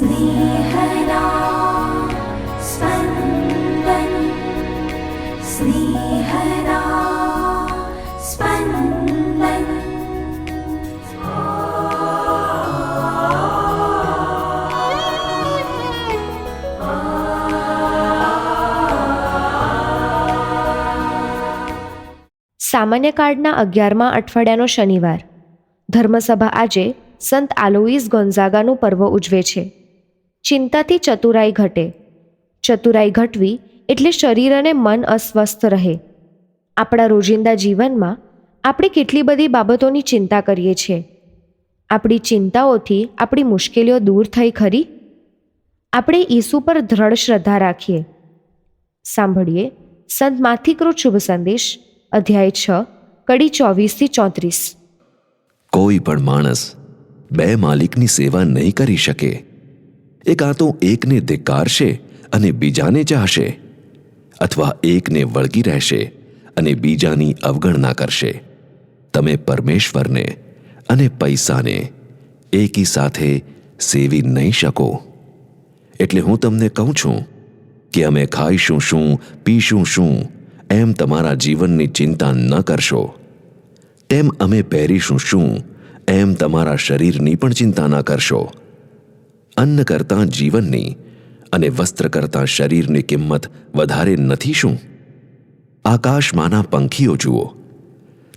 स्नेहदा स्पन्दन् स्नेहदा स्पन्दन् સામાન્ય કાર્ડના અગિયારમા અઠવાડિયાનો શનિવાર ધર્મસભા આજે સંત આલોઈસ ગોન્ઝાગાનું પર્વ ઉજવે છે ચિંતાથી ચતુરાઈ ઘટે. ચતુરાઈ ઘટવી એટલે શરીર અને મન અસ્વસ્થ રહે. આપણા રોજિંદા જીવનમાં આપણે કેટલી બધી બાબતોની ચિંતા કરીએ છીએ. આપણી ચિંતાઓથી આપણી મુશ્કેલીઓ દૂર થઈ ખરી? આપણે ઈસુ પર દ્રઢ શ્રદ્ધા રાખીએ. સાંભળીએ સંત માથિકૃત શુભ સંદેશ, અધ્યાય છ, કડી ચોવીસથી ચોત્રીસ. કોઈ પણ માણસ બે માલિકની સેવા નહીં કરી શકે. એ કાં તો એકને ધિક્કારશે અને બીજાને ચાહશે, અથવા એકને વળગી રહેશે અને બીજાની અવગણના કરશે. તમે પરમેશ્વરને અને પૈસાને એકી સાથે સેવી નહીં શકો. એટલે હું તમને કહું છું કે અમે ખાઈશું શું, પીશું શું, એમ તમારા જીવનની ચિંતા ન કરશો. તેમ અમે પહેરીશું શું, એમ તમારા શરીરની પણ ચિંતા ન કરશો. અન્ન કરતાં જીવનની અને વસ્ત્ર કરતાં શરીરની કિંમત વધારે નથી શું? આકાશમાંના પંખીઓ જુઓ.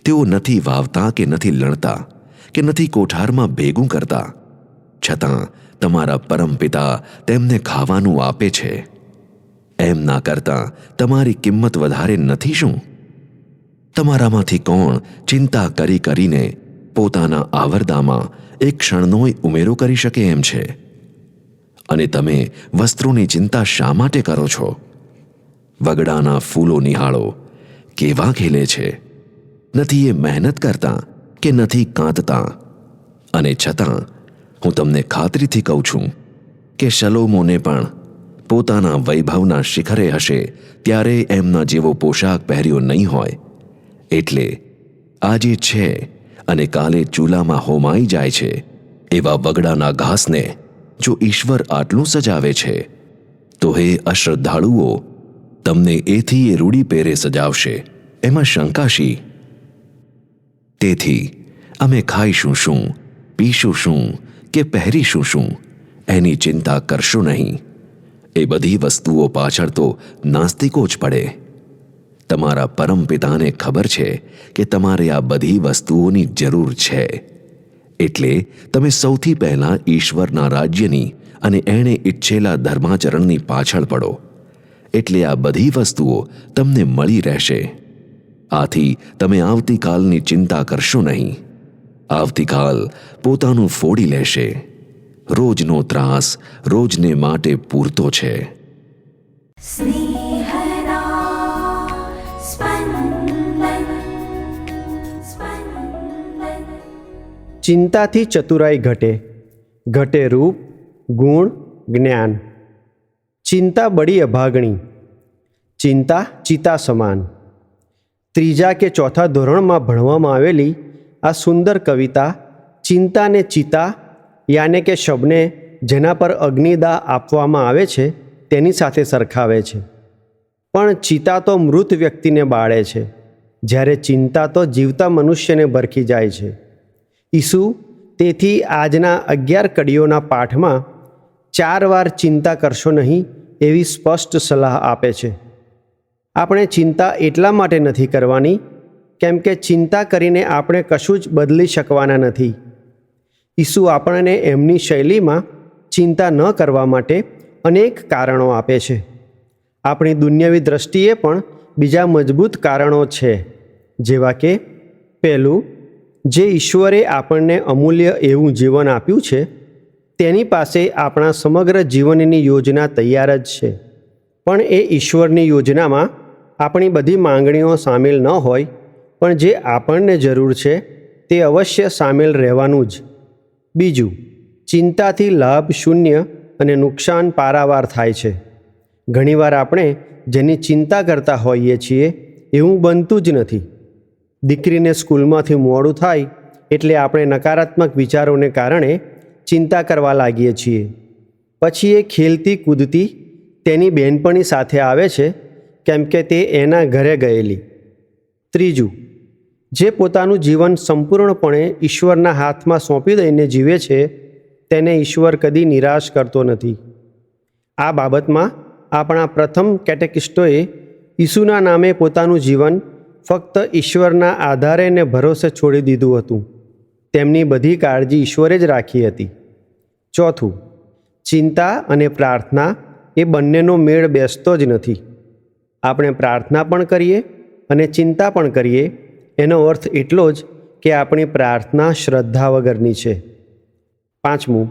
તેઓ નથી વાવતા કે નથી લણતા કે નથી કોઠારમાં ભેગું કરતા. છતાં તમારા પરમપિતા તેમને ખાવાનું આપે છે. એમ ના કરતાં તમારી કિંમત વધારે નથી શું? તમારામાંથી કોણ ચિંતા કરી કરીને પોતાના આવરદામાં એક ક્ષણનોય ઉમેરો કરી શકે એમ છે? અને તમે વસ્ત્રોની ચિંતા શા માટે કરો છો? વગડાના ફૂલો નિહાળો, કેવા ખીલે છે? નથી એ મહેનત કરતા કે નથી કાંતતા? અને છતાં હું તમને ખાતરીથી કહું છું કે શલોમોને પણ પોતાના વૈભવના શિખરે હશે ત્યારે એમના જેવો પોશાક પહેર્યો નહીં હોય. એટલે આજે છે અને કાલે ચૂલામાં હોમાઈ જાય છે એવા વગડાના ઘાસને જો ઈશ્વર આટલું સજાવે છે, તો હે અશ્રદ્ધાળુઓ, તમને એથી એ રૂડી પહેરે સજાવશે. એમાં શંકાશી તેથી અમે ખાઈશું શું, પીશું શું કે પહેરીશું શું, એની ચિંતા કરશો નહીં. એ બધી વસ્તુઓ પાછળ તો નાસ્તિકો જ પડે. તમારા પરમપિતાને ખબર છે કે તમારે આ બધી વસ્તુઓની જરૂર છે. એટલે તમે સૌથી પહેલાં ઈશ્વરના રાજ્યની અને એણે ઈચ્છેલા ધર્માચરણની પાછળ પડો. એટલે આ બધી વસ્તુઓ તમને મળી રહેશે. આથી તમે આવતીકાલની ચિંતા કરશો નહીં. આવતીકાલ પોતાનું ફોડી લેશે. રોજનો ત્રાસ રોજને માટે પૂરતો છે. સ્નેહ ચિંતાથી ચતુરાઈ ઘટે. ઘટે રૂપ, ગુણ, જ્ઞાન. ચિંતા બડી અભાગણી. ચિંતા ચિતા સમાન ત્રીજા કે ચોથા ધોરણમાં ભણવામાં આવેલી આ સુંદર કવિતા, ચિંતાને ચિતા, યાને કે શબને જેના પર અગ્નિદા આપવામાં આવે છે, તેની સાથે સરખાવે છે. પણ ચિતા તો મૃત વ્યક્તિને બાળે છે. જ્યારે ચિંતા તો જીવતા મનુષ્યને ભરખી જાય છે. ઈસુ તેથી આજના અગિયાર કડીઓના પાઠમાં ચાર વાર ચિંતા કરશો નહીં એવી સ્પષ્ટ સલાહ આપે છે. આપણે ચિંતા એટલા માટે નથી કરવાની કેમ કે ચિંતા કરીને આપણે કશું જ બદલી શકવાના નથી. ઈસુ આપણને એમની શૈલીમાં ચિંતા ન કરવા માટે અનેક કારણો આપે છે. આપણી દુન્યવી દ્રષ્ટિએ પણ બીજા મજબૂત કારણો છે, જેવા કે પહેલું જે ઈશ્વરે આપણને અમૂલ્ય એવું જીવન આપ્યું છે, તેની પાસે આપણા સમગ્ર જીવનની યોજના તૈયાર જ છે. પણ એ ઈશ્વરની યોજનામાં આપણી બધી માંગણીઓ સામેલ ન હોય, પણ જે આપણને જરૂર છે, તે અવશ્ય સામેલ રહેવાનું જ. બીજું, ચિંતાથી લાભ શૂન્ય અને નુકસાન પારાવાર થાય છે. ઘણીવાર આપણે જેની ચિંતા કરતા હોઈએ છીએ, એવું બનતું જ નથી. દીકરીને સ્કૂલમાંથી મોડું થાય એટલે આપણે નકારાત્મક વિચારોને કારણે ચિંતા કરવા લાગીએ છીએ. પછી એ ખેલતી કૂદતી તેની બહેનપણી સાથે આવે છે, કેમ કે તે એના ઘરે ગયેલી. ત્રીજું, જે પોતાનું જીવન સંપૂર્ણપણે ઈશ્વરના હાથમાં સોંપી દઈને જીવે છે, તેને ઈશ્વર કદી નિરાશ કરતો નથી. આ બાબતમાં આપણા પ્રથમ કેટેકિસ્ટોએ ઈસુના નામે પોતાનું જીવન ફક્ત ઈશ્વરના આધારે ને ભરોસે છોડી દીધું હતું. તેમની બધી કાળજી ઈશ્વરે જ રાખી હતી. ચોથું, ચિંતા અને પ્રાર્થના એ બંનેનો મેળ બેસતો જ નથી. આપણે પ્રાર્થના પણ કરીએ અને ચિંતા પણ કરીએ. એનો અર્થ એટલો જ કે આપણી પ્રાર્થના શ્રદ્ધા વગરની છે. પાંચમું,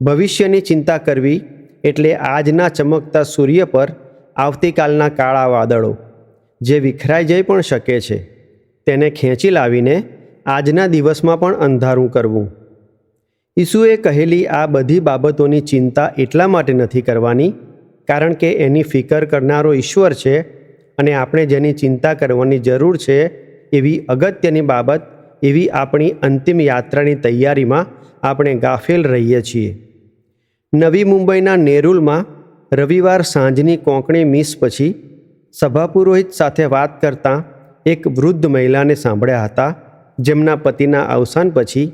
ભવિષ્યની ચિંતા કરવી એટલે આજના ચમકતા સૂર્ય પર આવતીકાલના કાળા વાદળો. જે વિખરાઈ જઈ પણ શકે છે, તેને ખેંચી લાવીને આજના દિવસમાં પણ અંધારું કરવું. ઈસુએ કહેલી, આ બધી બાબતોની ચિંતા એટલા માટે નથી કરવાની, કારણ કે એની ફિકર કરનારો ઈશ્વર છે અને આપણે જેની ચિંતા કરવાની જરૂર છે, એવી અગત્યની બાબત, એવી આપણી અંતિમ યાત્રાની તૈયારીમાં આપણે ગાફેલ રહીએ છીએ. નવી મુંબઈના નેરુલમાં રવિવાર સાંજની કોંકણી મિસ પછી સભાપુરોહિત સાથે વાત કરતાં એક વૃદ્ધ મહિલાને સાંભળ્યા હતા, જેમના પતિના અવસાન પછી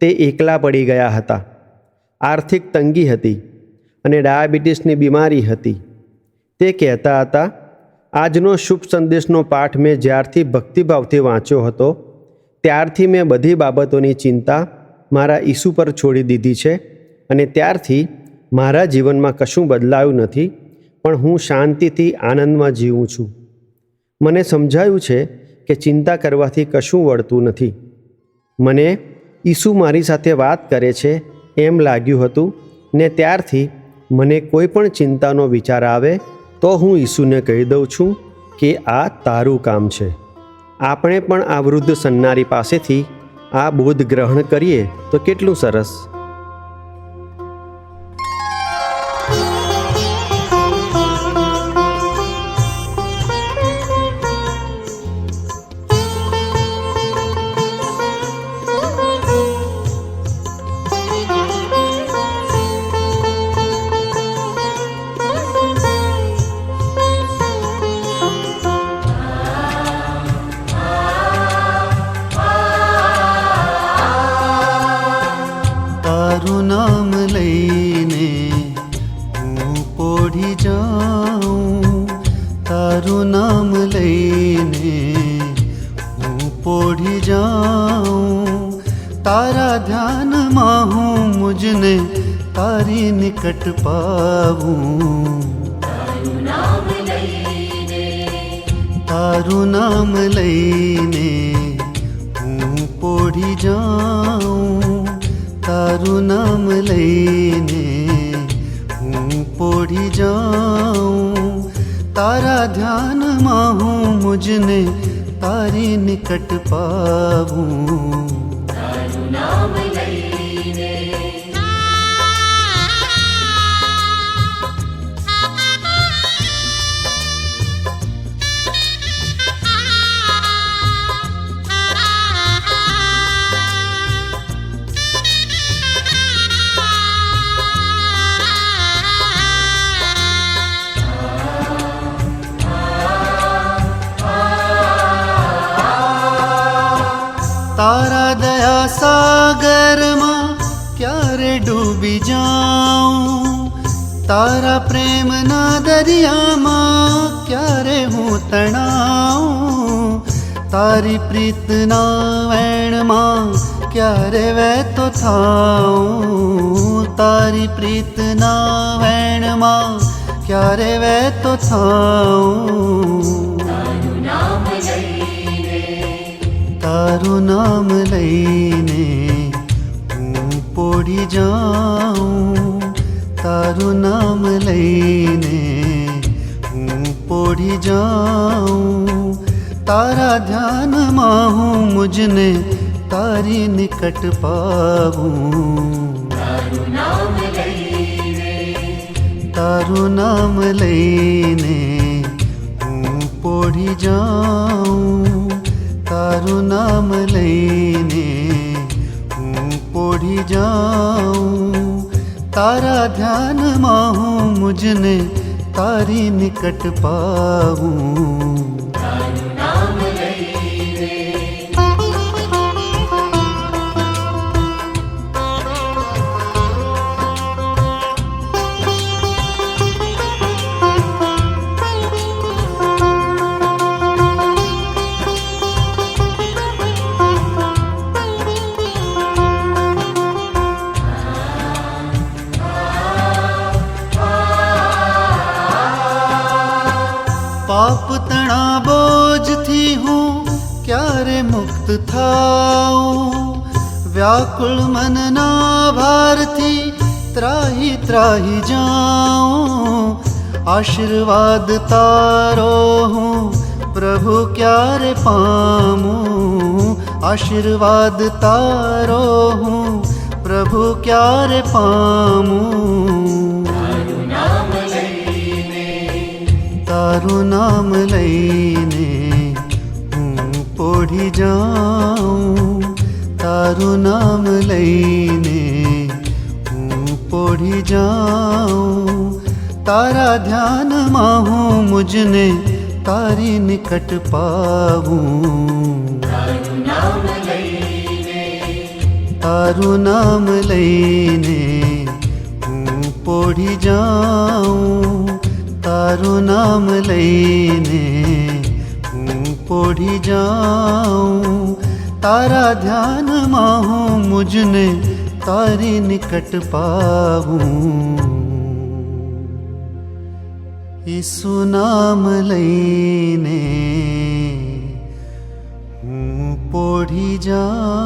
તે એકલા પડી ગયા હતા. આર્થિક તંગી હતી અને ડાયાબિટીસની બીમારી હતી. તે કહેતા હતા, આજનો શુભ સંદેશનો પાઠ મેં જ્યારથી ભક્તિભાવથી વાંચ્યો હતો, ત્યારથી મેં બધી બાબતોની ચિંતા મારા ઈસુ પર છોડી દીધી છે અને ત્યારથી મારા જીવનમાં કશું બદલાયું નથી. પણ હું શાંતિથી આનંદમાં જીવું છું. મને સમજાયું છે કે ચિંતા કરવાથી કશું વળતું નથી. મને ઈસુ મારી સાથે વાત કરે છે એમ લાગ્યું હતું ને ત્યારથી મને કોઈ પણ ચિંતાનો વિચાર આવે તો હું ઈસુને કહી દઉં છું કે આ તારું કામ છે. આપણે પણ આ વૃદ્ધ સન્નારી પાસેથી આ બોધ ગ્રહણ કરીએ તો કેટલું સરસ. હું મુજને તારી નિકટ પાવું તારું નામ લઈને હું પોઢી જાઉં તારું નામ લઈને હું પોઢી જાઉં તારા ધ્યાનમાં હું મુજને તારી નિકટ પાવું તારા ડૂબી જાઉં તારા પ્રેમના દરિયામાં ક્યારે હું તણાઉં તારી પ્રીતના વેણમાં ક્યારે વહેતો થાઉં તારી પ્રીતના વેણમાં ક્યારે વહેતો થાઉં તારું નામ લઈને પોઢી જાઉં તારું નામ લઈને હું પોડી જાઉં તારા ધ્યાનમાં હું મુજને તારી નિકટ પાવું તારું નામ લઈને હું પોડી જાઉં તારું નામ લઈને પોઢી જાઉં તારા ધ્યાનમાં હું મુજને તારી નિકટ પાવું મુક્ત થાઓ વ્યાકુળ મનના ભારથી ત્રાહી ત્રાહી જાઓ આશીર્વાદ તારો હું પ્રભુ ક્યારે પામું આશીર્વાદ તારો હું પ્રભુ ક્યારે પામું તારું નામ લઈને પોઢી જાઉં તારું નામ લઈને હું પોઢી જાઉં તારા ધ્યાનમાં હું મુજને તારી નિકટ પાવું તારું નામ લઈને હું પોઢી જાઉં તારું નામ લઈને પોઢી જાઉં તારા ધ્યાનમાં હું મુજને તારી નિકટ પાવું ઈસુ નામ લઈને હું પોઢી જાઉં